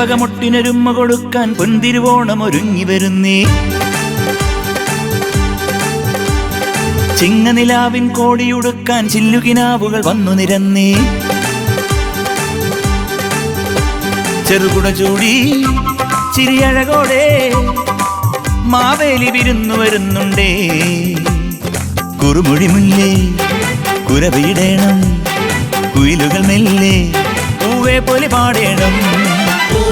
ചെമ്പകമൊട്ടിനൊരുമ്മ കൊടുക്കാൻ പൊന്തിരുവോണം ഒരുങ്ങി വരുന്നേ. ചിങ്ങനിലാവിൻ കോടിയുടുക്കാൻ ചില്ലുകിനാവുകൾ വന്നു നിരന്നേ. ചെറുകുട ചൂടി ചിരിയഴകോടെ മാവേലി വിരുന്നു വരുന്നുണ്ടേ. കുറുമൊഴി മുല്ലേ കുരവീടേണം കുയിലുകൾ മെല്ലെ പൂവേ പൊലി പാടേണം.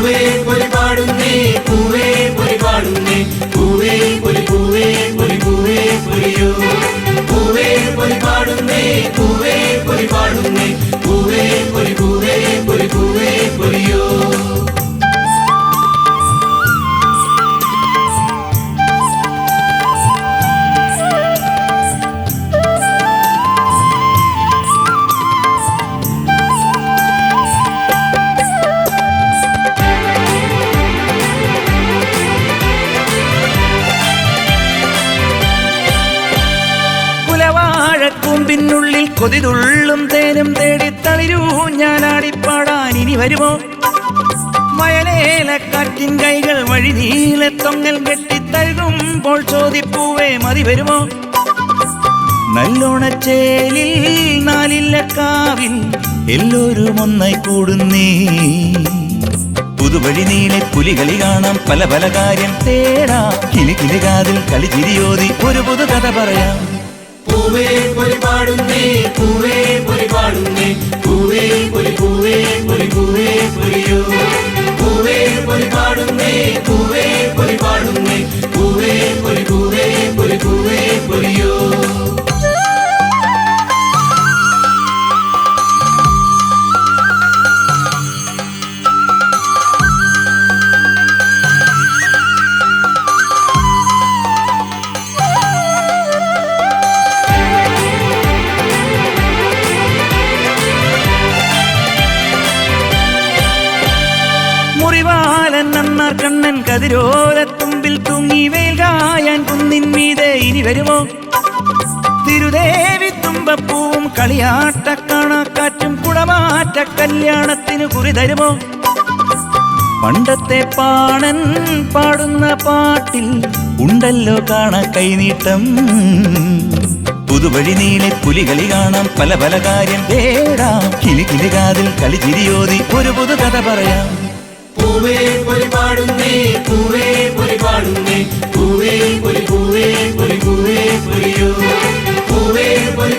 പൂവേ പൊലി പാടുന്നേ പൂവേ പൊലി പാടുന്നേ. പൂവേ പൊലി പൂവേ പൊലി പൂവേ പൊലിയോ പൂവേ പൊലി പാടുന്നേ പൂവേ പൊലി പാടുന്നേ. പൂവേ പൊലി പൂവേ പൊലി പൂവേ പൊലിയോ കുലവാഴക്കൂമ്പിനുള്ളിൽ കൊതിതുള്ളും തേനും തേടി തളിരൂ. ഞാൻ ആടിപ്പാടാൻ ഇനി വരുമോ? വയലേലക്കാറ്റിൻ കൈകൾ വഴി നീലത്തൊങ്ങൽ കെട്ടിത്തഴുകുമ്പോൾ ചോദിപ്പൂവേ മതി വരുമോ? നല്ലോണച്ചേലിൽ നാലില്ലക്കാവിൽ എല്ലാവരും ഒന്നായി കൂടുന്നേ. പുതുവഴി നീലെ പുലികളി കാണാം പല പല കാര്യം തേടാം. കിളി കിളി കാതിൽ കളി തിരിയോതി ഒരു പുതു കഥ പറയാം. പൂവേ പൊലി പാടുന്നേ പൂവേ പൊലി പാടുന്നേ പൂവേ പൊലി പൂവേ പൊലി പൂവേ പൊലിയോ പൂവേ പൊലി പാടുന്നേ പൂവേ പൊലി പാടുന്നേ തരുമോ പണ്ടത്തെ പാണൻ പാടുന്ന പാട്ടിൽ ഉണ്ടല്ലോ കാണ കൈനീട്ടം. പുതുവഴി നീലെ പുലികളി കാണാം പല പല കാര്യം തേടാം. കിളി കിളി കാതിൽ കളി ചിരിയോതി ഒരു പുതു കഥ പറയാം. പൂവേ പൊലി പാടുന്നേ പൂവേ പൊലി പാടുന്നേ പൂവേ പൊലി പൂവേ പൊലി പൂവേ പൊലിയോ പൂവേ പൊലി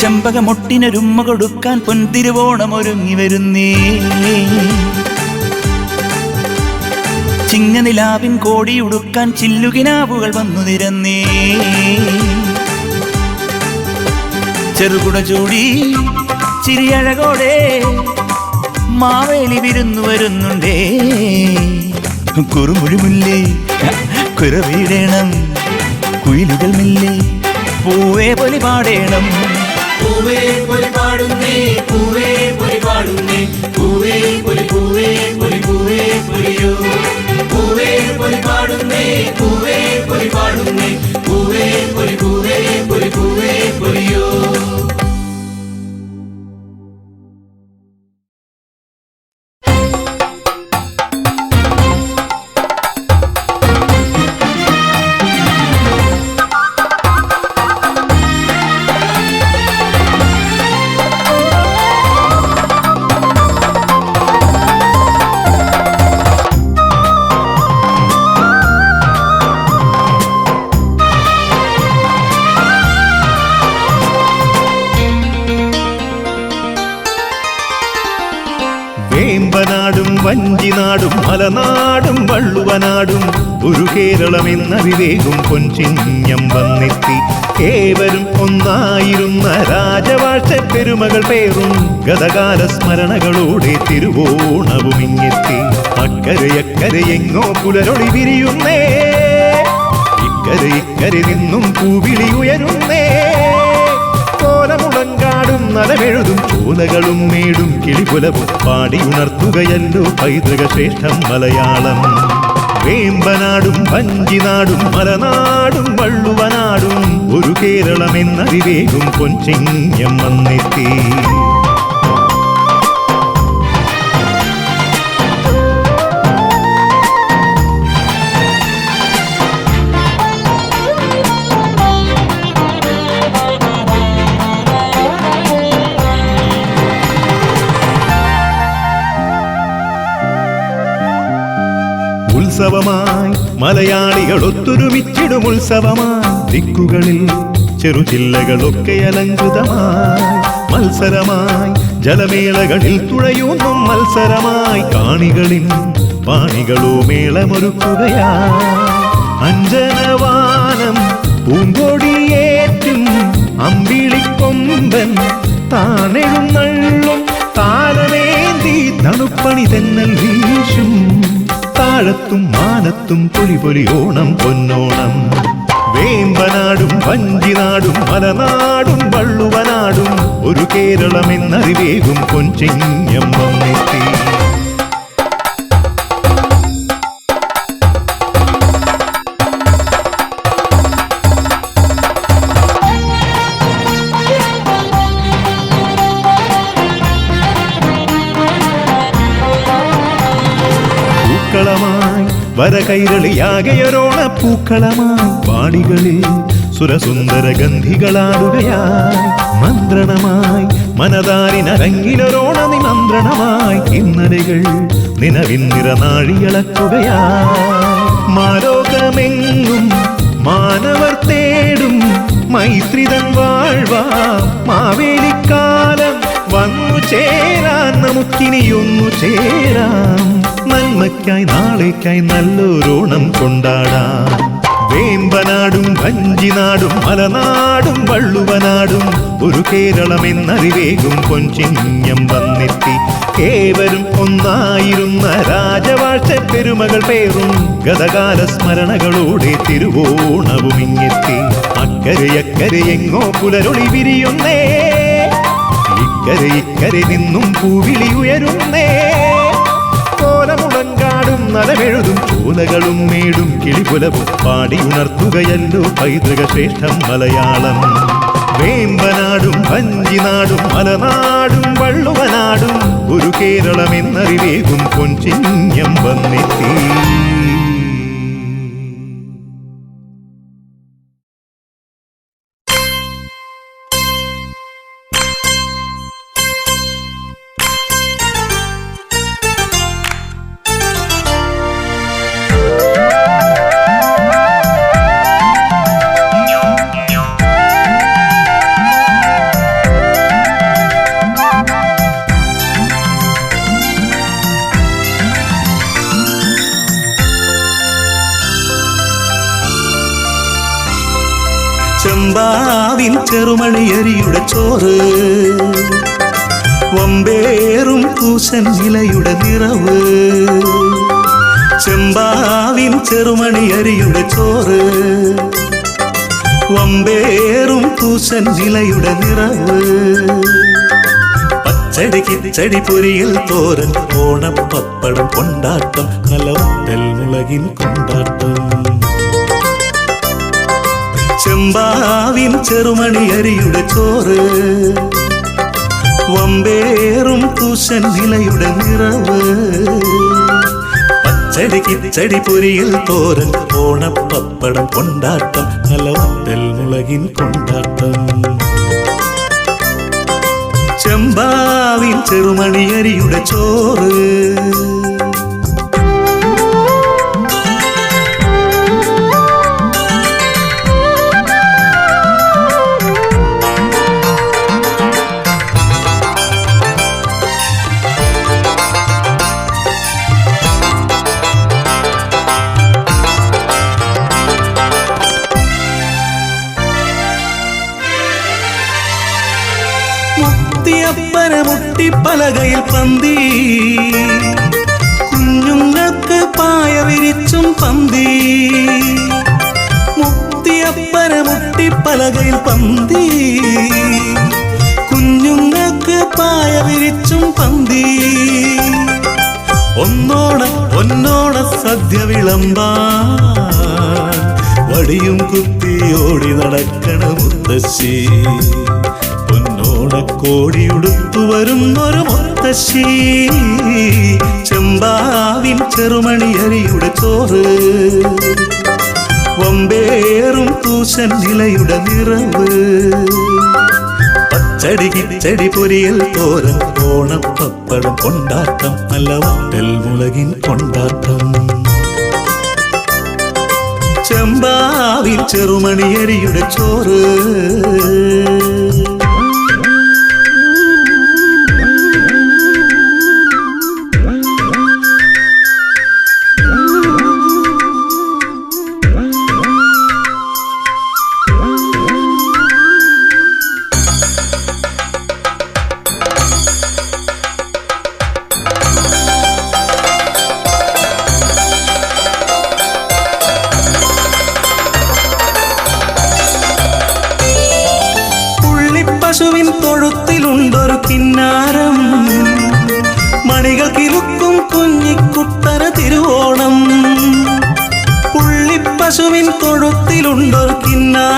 ചെമ്പകമൊട്ടിനൊരുമ്മ കൊടുക്കാൻ പൊൻതിരുവോണം ഒരുങ്ങി വരുന്നേ. ചിങ്ങനിലാവിൻ കോടി ഉടുക്കാൻ ചില്ലുകിനാവുകൾ വന്നു നിരന്നേ. ചെറുകുട ചൂടി ചിരിയഴകോടെ മാവേലി വിരുന്നു വരുന്നുണ്ടേ. കുറുമുഴി മുല്ലേ കുരവീടേണം. കുയിലുകൾ മില്ലേ. പൂവേ പൊലി പാടേണം. പൂവേ പൊലി പാടുന്നേ പൂവേ പൊലി പാടുന്നേ. പൂവേ പൊലി പൂവേ പൊലി പൂവേ പൊലിയോ. പൂവേ പൊലി പാടുന്നേ പൂവേ പൊലി പാടുന്നേ. പൂവേ പൊലി പൂവേ പൊലി പൂവേ പൊലിയോ. ഒരു എന്ന വിവേകും പൊൻചിഞ്ഞം വന്നെത്തി. ഏവരും ഒന്നായിരുന്ന രാജവാഴ്ച പെരുമകൾ പേറും ഗതകാല സ്മരണകളോടെ തിരുവോണവും ഇങ്ങെത്തി. അക്കരെ എങ്ങോ പുലരൊളി വിരിയുന്നേ. ഇക്കരെ ഇക്കരെ നിന്നും പൂവിളി ഉയരുന്നേ. കോലമുളങ്കാട് വേമ്പനാടും നലമെഴുതും ചോലകളും മേടും കിളിപുലവും പാടിയുണർത്തുകയല്ലോ പൈതൃക ശ്രേഷ്ഠം മലയാളം. വേമ്പനാടും വഞ്ചിനാടും മലനാടും വള്ളുവനാടും ഒരു കേരളമെന്നതിവേകും പൊൻചിങ്ങം വന്നെത്തി. ഉത്സവമായി മലയാളികൾ ഒത്തൊരുമിച്ചിടും ഉത്സവമായി. ദിക്കുകളിൽ ചെറുചില്ലകളൊക്കെ അലങ്കൃതമായി. മത്സരമായി ജലമേളകളിൽ തുഴയുന്നു മത്സരമായി. കാണികളിൽ പാണികളോ മേളമൊരുക്കുകയായി. അഞ്ജനവാനം പൂങ്കൊടിയേറ്റും അമ്പിളിക്കൊമ്പൻ താനെഴുന്നള്ളും താരമേന്തി തണുപ്പണി തെന്നൽ വീശും. താഴത്തും മാനത്തും പൊലി പൊലി ഓണം പൊന്നോണം. വേമ്പനാടും വഞ്ചിനാടും മലനാടും വള്ളുവനാടും ഒരു കേരളമെന്നറിവേകും കൊഞ്ചിങ്ങം വന്നെത്തി കൈരളിയാകെയൊരോണ പൂക്കളമായി പാടികളിൽ സുരസുന്ദര ഗന്ധികളാടുകയായി മന്ത്രണമായി മനതാരിനരങ്ങിലൊരോണ നിമന്ത്രണമായി ഇന്നലകൾ നിലവിൻ നിറനാഴിയളക്കുകയായി മാലോകമെങ്ങും മാനവർ തേടും മൈത്രിതൻ വാഴ്വാ. മാവേലിക്കാലം വന്നു ചേരാൻ നമുക്കിനിയൊന്നു ചേരാം. നന്മയ്ക്കായി നാളേക്കായി നല്ലൊരോണം കൊണ്ടാടാം. വേമ്പനാടും വഞ്ചിനാടും മലനാടും വള്ളുവനാടും ഒരു കേരളം കേരളമെന്നറിവേകും പൊൻചിങ്ങം വന്നെത്തി. ഏവരും ഒന്നായിരുന്ന രാജവാഴ്ച പെരുമകൾ പേറും ഗതകാല സ്മരണകളോടെ തിരുവോണവും ഇങ്ങെത്തി. അക്കരെ എങ്ങോ പുലരൊളി വിരിയുന്നേ. ഇക്കരെ ഇക്കരെ നിന്നും പൂവിളി ഉയരുന്നേ. നലമെഴുതും ചോലകളും മേടും കിളിപുലവും പാടി പാടിയുണർത്തുകയല്ലോ പൈതൃക ശ്രേഷ്ഠം മലയാളം. വേമ്പനാടും വഞ്ചിനാടും മലനാടും വള്ളുവനാടും ഒരു കേരളമെന്നറിവേകും കൊഞ്ചിഞ്ഞം വന്നെത്തി. ചെമ്പാവിൻ ചെറുമണിയരിയുടെ ചോറ് വമ്പേറും പൂശൻ ഇലയുടെ നിറവ് ചെമ്പാവിൻ ചെറുമണിയരിയുടെ ചോറ് വമ്പേറും പൂശൻ ഇലയുടെ നിറവ് പച്ചടി കിച്ചടി പൊരിയിൽ തോരൻ ഓണപ്പപ്പടം കൊണ്ടാട്ടം കലവറ്റൽ മുളകിൻ കൊണ്ടാട്ടം ചെമ്പാവിൻ ചെറുമണിയരിയുടെ ചോറ്. വമ്പേറും കൂശൻ നിലയുടെ നിറവ്. പച്ചടി കിച്ചടി പൊരിയിൽ തോരൻ ഓണപ്പപ്പടം കൊണ്ടാട്ടം കലവറ്റൽ മുളകിൻ കൊണ്ടാട്ടം. ചെമ്പാവിൻ ചെറുമണിയരിയുടെ ചോറ്. മുത്തിയപ്പന മുട്ടിപ്പലകയിൽ പന്തി. കുഞ്ഞുങ്ങൾക്ക് പായ വിരിച്ചും പന്തി. മുത്തിയപ്പന മുട്ടിപ്പലകയിൽ പന്തി. കുഞ്ഞുങ്ങൾക്ക് പായ വിരിച്ചും പന്തി. ഒന്നോണ ഒന്നോണ സദ്യ വിളമ്പ വടിയും കുത്തിയോടി നടക്കണ മുത്തശ്ശി. പൊന്നോണ കോടിയുടുത്തു വരുന്നൊരു മുത്തശ്ശി. ചെമ്പാവിൻ ചെറുമണിയരിയുടെ ചോറ്. വമ്പേറും തൂശൻ നിലയുടെ നിറവ്. പച്ചടി കിച്ചടി പൊരിയൽ തോരൻ ഓണപ്പപ്പടം കൊണ്ടാട്ടം നല്ല വട്ടൽ മുളകിൻ കൊണ്ടാട്ടം. ചെമ്പാവിൽ ചെറുമണിയരിയുടെ ചോറ്.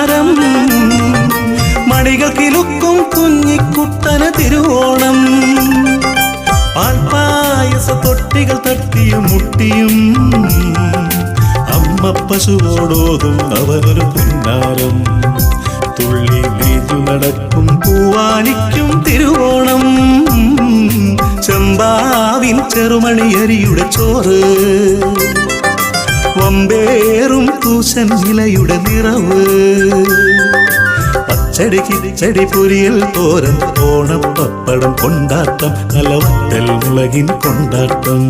കിന്നാരം മണികൾ കിലുക്കും കുഞ്ഞിക്കുട്ടന തിരുവോണം. പാൽപ്പായസ തൊട്ടികൾ തട്ടിയും മുട്ടിയും അമ്മ പശുവോടോതും അവനൊരു പുന്നാരം. തുള്ളി വീതു നടക്കും പൂവാലിക്കും തിരുവോണം. ചെമ്പാവിൻ ചെറുമണിയരിയുടെ ചോറ്. വമ്പേറും തൂശൻ ഇലയുടെ നിറവ്. പച്ചടി കിച്ചടി പൊരിയൽ തോരൻ ഓണപ്പപ്പടം കൊണ്ടാട്ടം വട്ടൽ മുളകിൻ കൊണ്ടാട്ടം.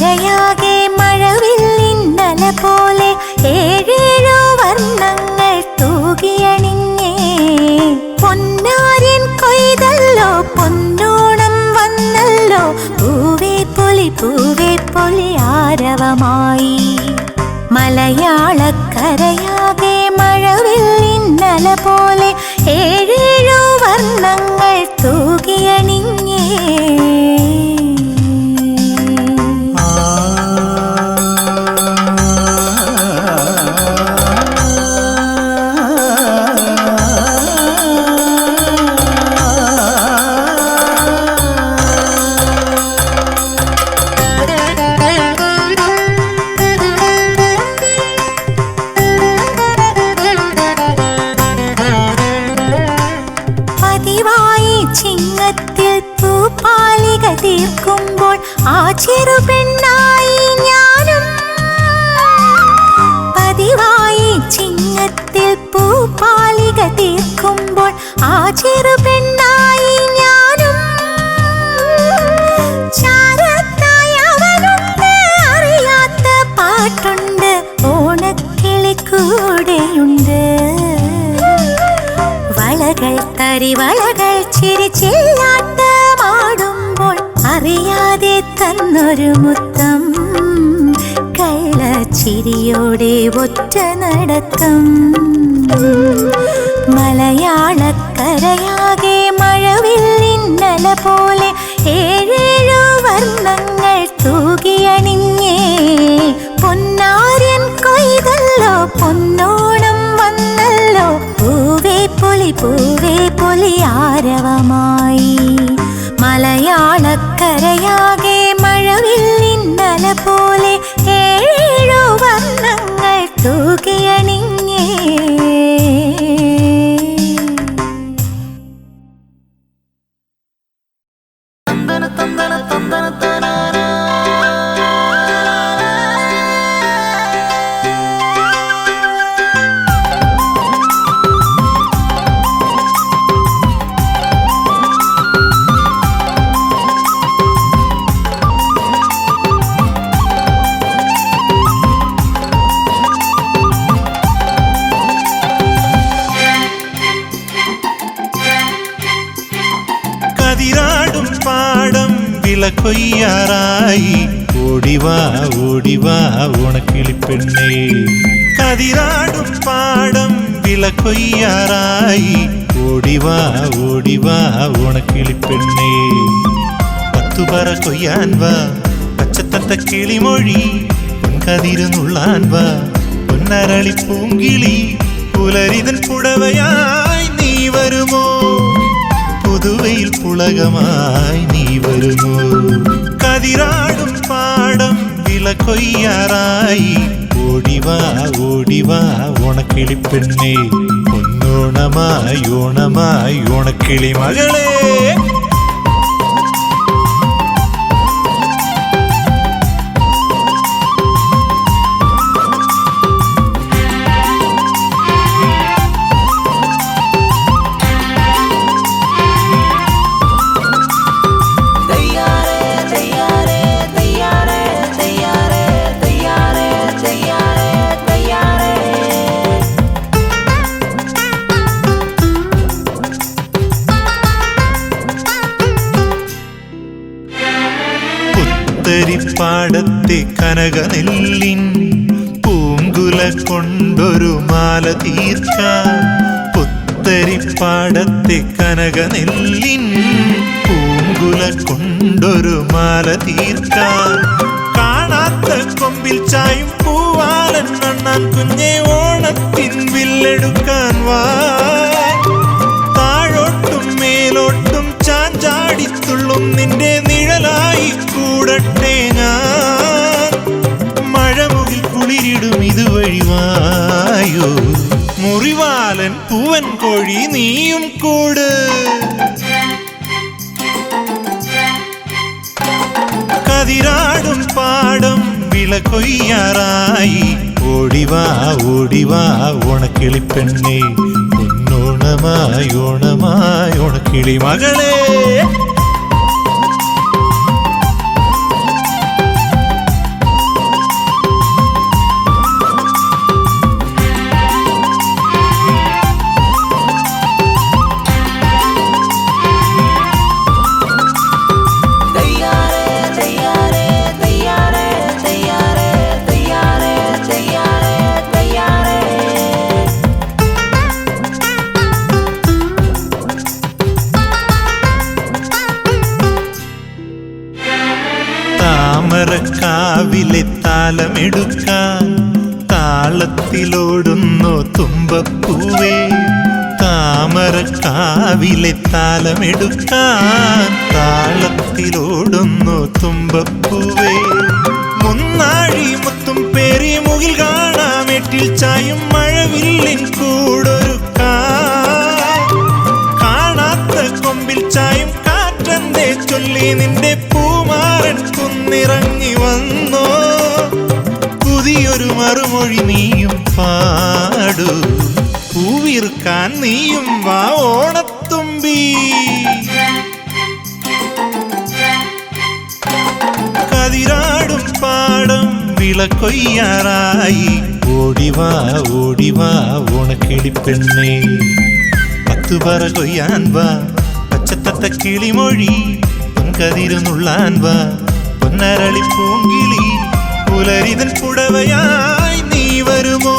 കരയാകെ ഇന്നല പോലെ ഏഴേഴോ വർണങ്ങൾ തൂകിയണിഞ്ഞേ. പൊന്നാരിൻ കൊയ്തല്ലോ പൊന്നോണം വന്നല്ലോ പൂവേ പൊലി പൂവേ പൊലി ആരവമായി. മലയാളക്കരയാകെ മഴവില്ലിന്നല പോലെ ഏഴേഴോ വർണങ്ങൾ ചെറുപെണ്ണായി ഞാനും പതിവായി ചിങ്ങത്തിൽ പൂപ്പാലിക തീർക്കുമ്പോൾ ആ ചെറുപെണ്ണായി ഞാനും അറിയാത്ത പാട്ടുണ്ട്. ഓണക്കിളി കൂടെയുണ്ട് തരിവളകൾ തന്നൊരു മുത്തം കള്ളച്ചിരിയോടെ ഒറ്റ നടത്തം. മലയാളക്കരയാകെ മഴവില്ലിന്നല പോലെ ഏഴേഴോ വർണങ്ങൾ തൂകിയണിഞ്ഞേ പൊന്നാര്യൻ കൊയ്തല്ലോ പൊന്നോണം വന്നല്ലോ. പൂവേ പൊലി പൂവേ പൊലി ആരവമായി. മലയാളക്കരയാകെ മഴവില്ലിന്നല വിളക്കൊയ്യാറായി ഓടിവാ ഓടിവാ ഉണക്കിളിപ്പെണ്ണേ കതിരാടും പാടം വിളക്കൊയ്യാറായി ഓടിവാ ഓടിവാ ഉണക്കിളിപ്പെണ്ണേ പത്തുപറ കൊയ്യാൻ വാ പച്ചത്തത്ത കിളിമൊഴി. പൊൻകതിരുന്നുള്ളാൻ വാ പൊന്നരളി പൂങ്കിളി. പുലരിതൻ പുടവയായി നീ വരുമോ? പുതുവയിൽ പുളകമായി നീ വരുമോ കതിരാടും പാടം വിളക്കൊയ്യാറായി ഓടിവാ ഓടിവാ ഓണക്കിളിപ്പെണ്ണേ പൊന്നോണമായി ഓണമായി ഓണക്കിളി മകളേ പുത്തരിപ്പാടത്തെ കനകനെല്ലിൻ പൂങ്കുല കൊണ്ടൊരു മാല തീർക്കാൻ പുത്തരിപ്പാടത്തെ കനകനെല്ലിൻ പൂങ്കുല കൊണ്ടൊരു മാല തീർക്കാൻ കാണാത്ത കൊമ്പിൽ ചായും പൂവാലൻ കണ്ണാൻ കുഞ്ഞെ ഓണത്തിൻ വില്ലെടുക്കാൻ വായോ മുറിവാലൻ പൂവൻ കോഴി നീയും കൂട്. കതിരാടും പാടം വിളക്കൊയ്യാറായി ഓടിവാ ഓടിവാ ഓണക്കിളിപ്പെണ്ണേ. പൊന്നോണമായി ഓണമായി ഓണക്കിളി മകളേ. ചൊല്ലി നിന്റെ പൂമാരൻ കുന്നിറങ്ങി വന്നോ? പുതിയൊരു മറുമൊഴി നീയും പാടു. പൂവിറുക്കാൻ നീയും വാ ഓണത്തുമ്പി. കതിരാടും പാടം വിളക്കൊയ്യാറായി. ഓടിവാ ഓടിവാ ഓണക്കിടി പത്തു പറ കൊയ്യാൻ വാ പച്ചത്തത്ത കിളിമൊഴി. പൊൻകതിരുന്നുള്ളാൻ വാ പൂങ്കിളി പുലരിതൻ പുടവയായി നീ വരുമോ?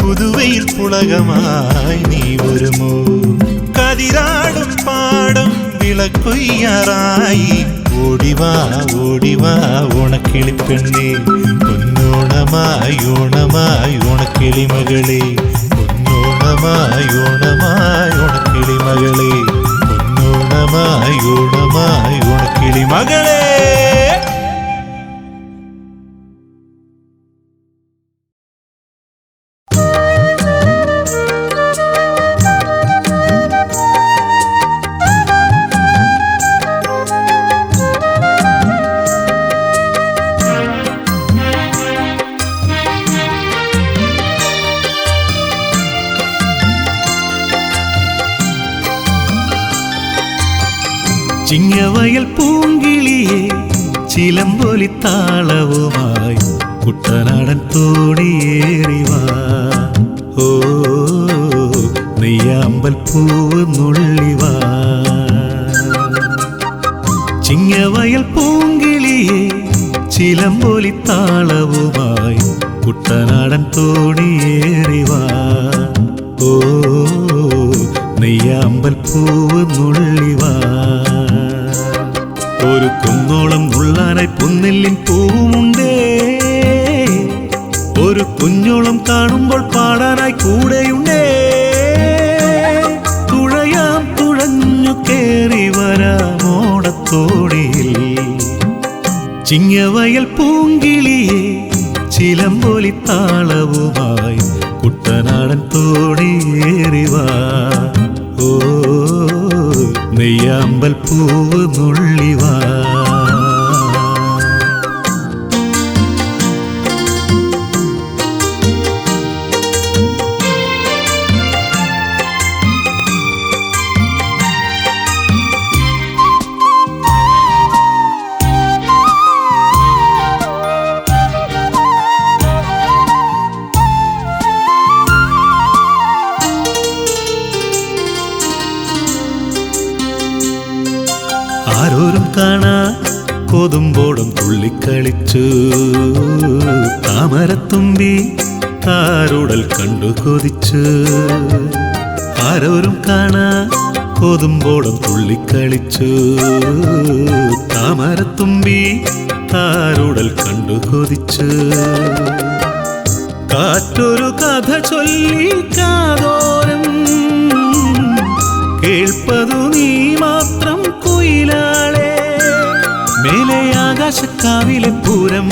പുതുവയിൽ പുളകമായി നീ വരുമോ? കതിരാടും പാടം വിളക്കൊയ്യാറായി ഓടിവാ ഓടിവാ ഓണക്കിളിപ്പെണ്ണേ പൊന്നോണമായി ഓണമായി ഓണക്കിളി മകളെ പൊന്നോണമായി ഓണമായി ഓണക്കിളി മകളെ പൊന്നോണമായി ഓണമായി ഓണക്കിളി പൂവ് നുള്ളിവാ ചിങ്ങവയൽ പൂങ്കിളിയെ ചിലമ്പൊലി താളവുമായി കുട്ടനാടൻ തോണിയേറിവാ ഓ നെയ്യാമ്പൽ പൂവ് നുള്ളിവാ ഒരു കുന്നോളം നുള്ളാനായി പുന്നെല്ലിൻ പൂവുമുണ്ടേ ഒരു കുഞ്ഞോളം കാണുമ്പോൾ പാടാനായി കൂടെയുണ്ടേ തുഴഞ്ഞു കേറി വരാമോടത്തോടിയിൽ ചിങ്ങവയൽ പൂങ്കിളിയെ ചിലമ്പൊലി താളവുമായി കുട്ടനാടൻ തോടിയേറിവാ ഓ നെയ്യാമ്പൽ പൂവ് നുള്ളിവാ കൊതിച്ചു ആരോരും കാണാ കൊതുമ്പോടും തുള്ളിക്കളിച്ചു താമരത്തുമ്പി താരുടൽ കണ്ടു കൊതിച്ചു കാറ്റൊരു കഥ ചൊല്ലി കാതോരം കേൾപ്പതു നീ മാത്രം കുയിലാളെ. മേലെ ആകാശക്കാവിലെ പൂരം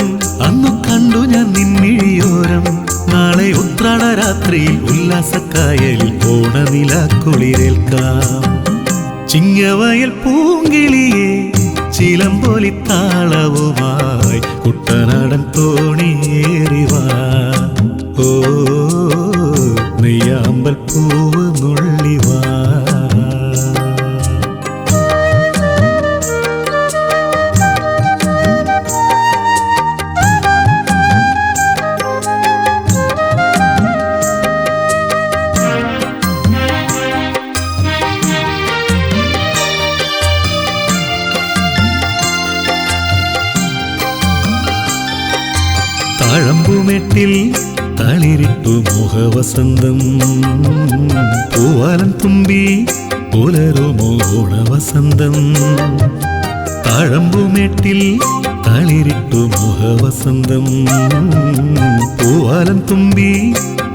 അന്നു കണ്ടു ഞാൻ നിന്നിഴിയോരം. നാളെ ഉത്രാട രാത്രിയിൽ ഉല്ലാസക്കായലിൽ ഓണനിലാക്കുളിരേൽക്കാം ചിങ്ങവയൽ പൂങ്കിളിയെ ചിലമ്പൊലി താളവുമായി കുട്ടനാടൻ തോണിയേറിവാ ഓ നെയ്യാമ്പൽ പൂവ് നുള്ളിവാ താഴമ്പുമെട്ടിൽ തളിരിട്ടു മോഹവസന്തം പൂവാലം തുമ്പി പുലരുമോ ഓണവസന്തം താഴമ്പുമേട്ടിൽ തളിരിട്ടു മുഖവസന്തം. പൂവാലം തുമ്പി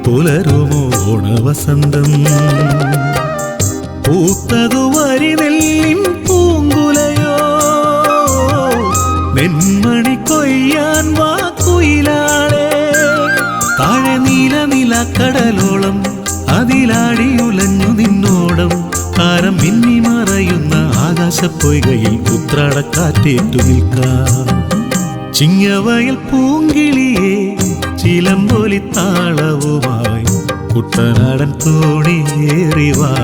പുലരുമോ പൂത്തതു വരി നെല്ലിൻ പൂങ്കുലയോ നെന്മണി കൊയ്യാൻ വാക്കുയിലാളെ താഴെ നീല നില കടലോളം അതിലാടി ഉലഞ്ഞു നിന്നോടം. താരം മിന്നി മറയുന്ന ആകാശപ്പൊയ്കയിൽ ഉത്രാടക്കാറ്റേറ്റു നിൽക്കാം. ചിങ്ങവയൽ പൂങ്കിളിയെ ചിലമ്പൊലി താളവുമായി കുട്ടനാടൻ തോണിയേറിവാ.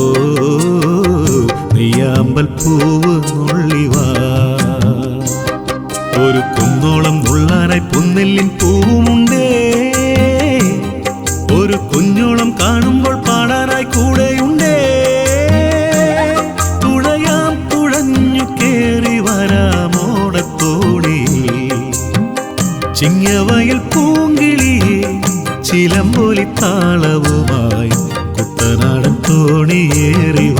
ഓ നെയ്യാമ്പൽ പൂവ് നുള്ളിവാ. ഒരു കുന്നോളം നുള്ളാനായി പൊന്നെല്ലിൻ പൂവുമുണ്ടേ. ഒരു കുഞ്ഞോളം കാണുമ്പോൾ പാടാനായി കൂടെയുണ്ടേ. തുഴയാം തുഴഞ്ഞു കേറി വരാമോടത്തോടെ. ചിങ്ങവയൽ പൂങ്കിളിയെ ചിലമ്പൊലി താളവുമായി കുട്ടനാടൻ തോണിയേറിവാ